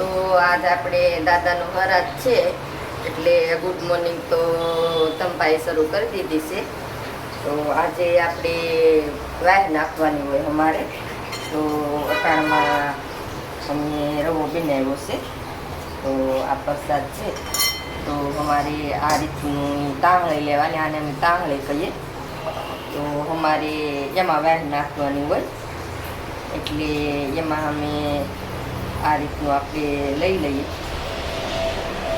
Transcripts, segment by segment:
તો આજ આપણે દાદાનો હરાજ છે, એટલે ગુડ મોર્નિંગ તો તંપાએ શરૂ કરી દીધી છે. તો આજે આપણે વાહ નાખવાની હોય અમારે. તો અટાણમાં અમે રવો બનાવ્યો છે. તો આ પ્રસાદ છે. તો અમારે આ રીતનું તાંગળી લેવાની, આને અમે તાંગળી કહીએ. તો અમારે એમાં વાહ નાખવાની હોય. એટલે એમાં અમે આ રીતનું આપણે લઈ લઈએ.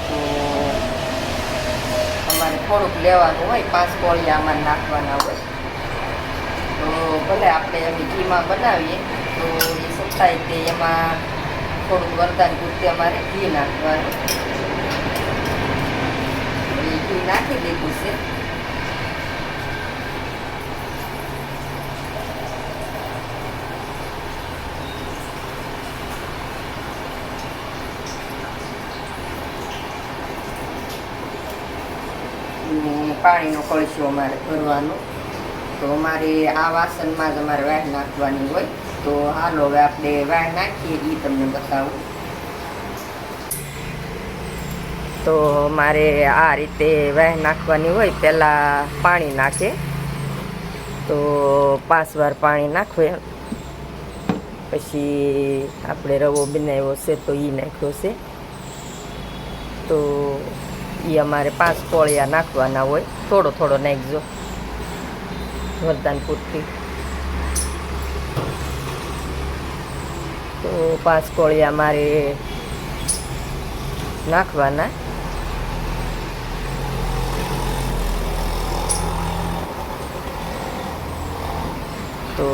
તો અમારે થોડુંક લેવાનું હોય, પાંચ કોળિયા આમાં નાખવાના હોય. તો ભલે આપણે એમ ઘીમાં બનાવીએ, તો એ સત્તાય તે એમાં થોડુંક વરદાન પૂરતી અમારે ઘી નાખવાનું. એ ઘી નાખી દીધું છે ને પાણીનો કળશો અમારે ભરવાનો. તો અમારે આ વાસણમાં જ અમારે વાહ નાખવાની હોય. તો હાલો હવે આપણે વાહ નાખીએ એ તમને બતાવું. તો મારે આ રીતે વાહ નાખવાની હોય, પહેલાં પાણી નાખે. તો પાંચ વાર પાણી નાખવે પછી આપણે રવો બનાવ્યો છે, તો એ નાખ્યો છે. તો એ અમારે પાંચ કોળિયા નાખવાના હોય. થોડો થોડો નાખજો. વરદાન પૂરતી તો પાંચ કોળિયા મારે નાખવાના. તો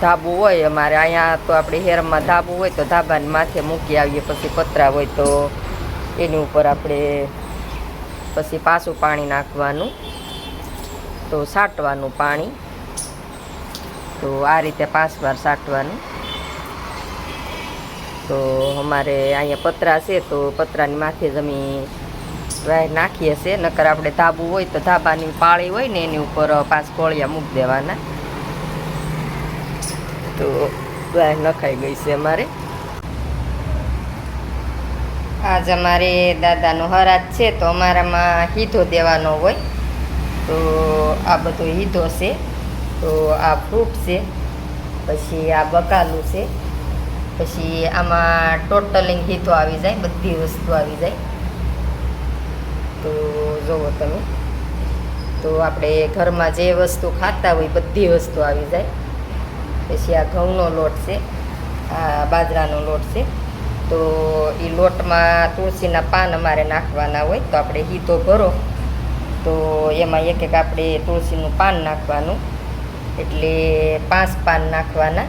ધાબુ હોય અમારે. અહીંયા તો આપણે હેરમાં ધાબુ હોય તો ધાબાની માથે મૂકી આવીએ. પછી પતરા હોય તો એની ઉપર આપણે પછી પાછું પાણી નાખવાનું. તો સાટવાનું પાણી. તો આ રીતે પાંચ વાર સાટવાનું. તો અમારે અહીંયા પતરા છે, તો પતરાની માથે જ અમે વાય નાખીએ છીએ. નકર આપણે ધાબુ હોય તો ધાબાની પાળી હોય ને એની ઉપર પાંચ કોળિયા મૂકી દેવાના. તો વાય નખાઈ ગઈ છે અમારે. આજ અમારે દાદાનો હરાજ છે, તો અમારામાં હીધો દેવાનો હોય. તો આ બધો હીધો છે, તો આ ફ્રૂટ છે, પછી આ બકાલું છે, પછી આમાં ટોટલિંગ હીધો આવી જાય, બધી વસ્તુ આવી જાય. તો જુઓ તમે. તો આપણે ઘરમાં જે વસ્તુ ખાતા હોય, બધી વસ્તુ આવી જાય. પછી આ ઘઉંનો લોટ છે, આ બાજરાનો લોટ છે. તો એ લોટમાં તુલસીના પાન અમારે નાખવાના હોય, તો આપણે હીતો ભરો. તો એમાં એક એક આપણે તુલસીનું પાન નાખવાનું. એટલે પાંચ પાન નાખવાના.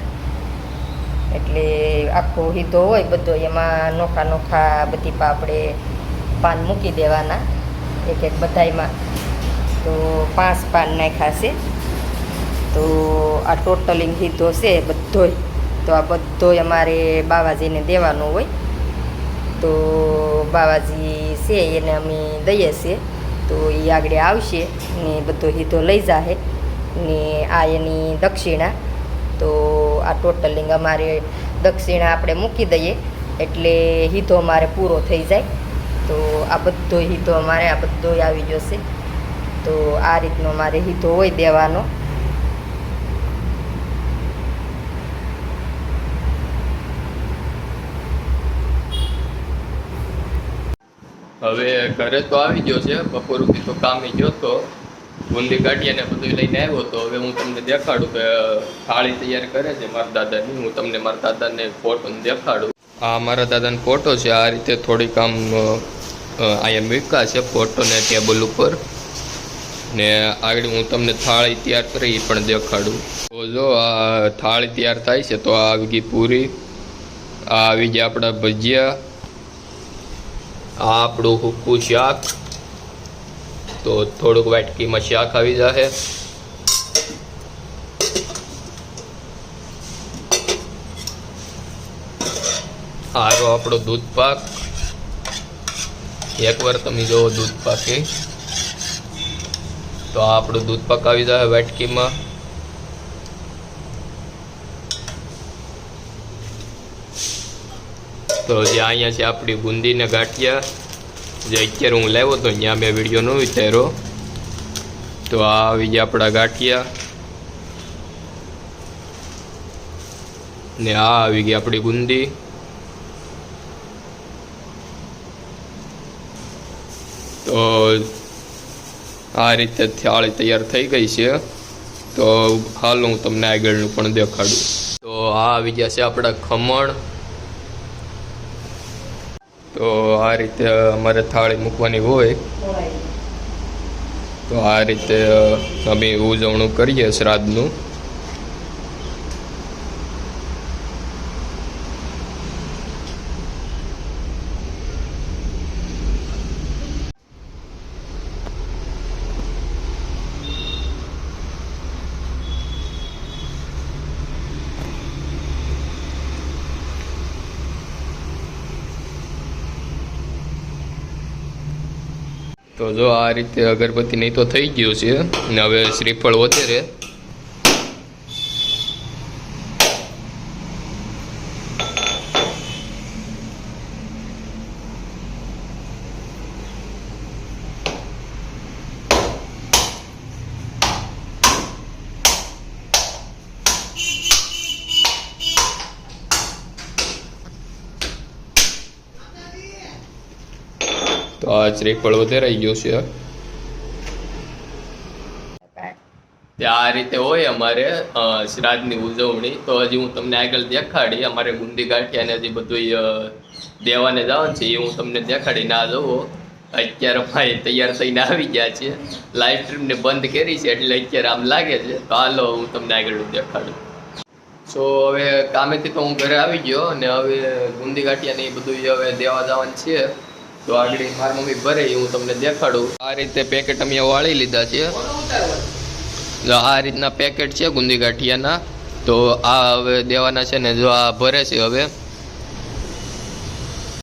એટલે આખો હીધો હોય, બધો એમાં નોખા નોખા બધી આપણે પાન મૂકી દેવાના, એક એક બધાયમાં. તો પાંચ પાન નાખ્યા છે. તો આ ટોટલિંગ હીધો છે બધોય. તો આ બધો અમારે બાવાજીને દેવાનો હોય. તો બાવાજી છે એને અમે દઈએ છીએ. તો એ આગળ આવશે ને બધો હીધો લઈ જાહે. ને આ એની દક્ષિણા. તો આ ટોટલિંગ અમારે દક્ષિણા આપણે મૂકી દઈએ. એટલે હીધો અમારે પૂરો થઈ જાય. તો આ બધો હીધો અમારે, આ બધો આવી જશે. તો આ રીતનો અમારે હીધો હોય દેવાનો. હવે ઘરે તો આવી ગયો છે બપોર સુધી તો કામે ગયો તો બુંદી કાઢી અને બધું લઈને આવ્યો તો, હવે હું તમને દેખાડું કે થાળી તૈયાર કરે છે મારા દાદાની, હું તમને મારા દાદાને ફોટો દેખાડું. આ મારા દાદાનો ફોટો છે, આ રીતે થોડીક આમ અહીંયા મીકા છે ફોટોને ટેબલ ઉપર. ને આગળ હું તમને થાળી તૈયાર કરી પણ દેખાડું. તો જો, આ થાળી તૈયાર થાય છે, તો આ આવી ગઈ પૂરી. આ આવી ગયા આપણા ભજીયા. આપણું હુક્કું શાક. તો થોડુંક વાટકીમાં શાક આવી જશે આરો આપણો દૂધ પાક એકવાર તમે જુઓ દૂધ પાકે તો આપણું દૂધ પાક આવી જાય વાટકીમાં. તો જે અહીંયા છે આપણી બુંદીને ગાંઠિયા, જે અત્યારે હું લાવ્યો હતો ત્યાં મેં વીડિયો ન ઉતાર્યો. તો આ આવી ગયા આપણા ગાંઠિયા. ને આ આવી ગઈ આપણી બુંદી. તો આ રીતે થાળી તૈયાર થઈ ગઈ છે. તો હાલ હું તમને આગળનું પણ દેખાડું. તો આ આવી ગયા છે આપણા ખમણ. તો આ રીતે અમારે થાળી મૂકવાની હોય. તો આ રીતે અમે ઉજવણું કરીએ શ્રાદ્ધનું. તો જો આ રીતે અગરબત્તી નહીં તો થઈ ગયું છે. ને હવે શ્રીફળ વધારે તો આ રહી ગયો છે. આ રીતે હોય અમારે શ્રાદ્ધની ઉજવણી. તો હજી હું તમને આગળ દેખાડી, અમારે ગુંદી ગાંઠિયાને હજી બધું દેવાને જવાનું છે, એ હું તમને દેખાડી ના જવો. અત્યારે ભાઈ તૈયાર થઈને આવી ગયા છે. લાઈવ સ્ટ્રીમને બંધ કરી છે, એટલે અત્યારે આમ લાગે છે. તો હાલો, હું તમને આગળ દેખાડું. સો, હવે કામેથી તો હું ઘરે આવી ગયો અને હવે ગુંદી ગાંઠિયા ને એ બધું હવે દેવા જવાનું છે. તો આગળ મારી મમ્મી ભરે હું તમને દેખાડું. આ રીતે પેકેટ અમે વાળી લીધા છે. આ રીતના પેકેટ છે ગુંદી ગાંઠિયાના તો આ હવે દેવાના છે ને, જો આ ભરે છે હવે.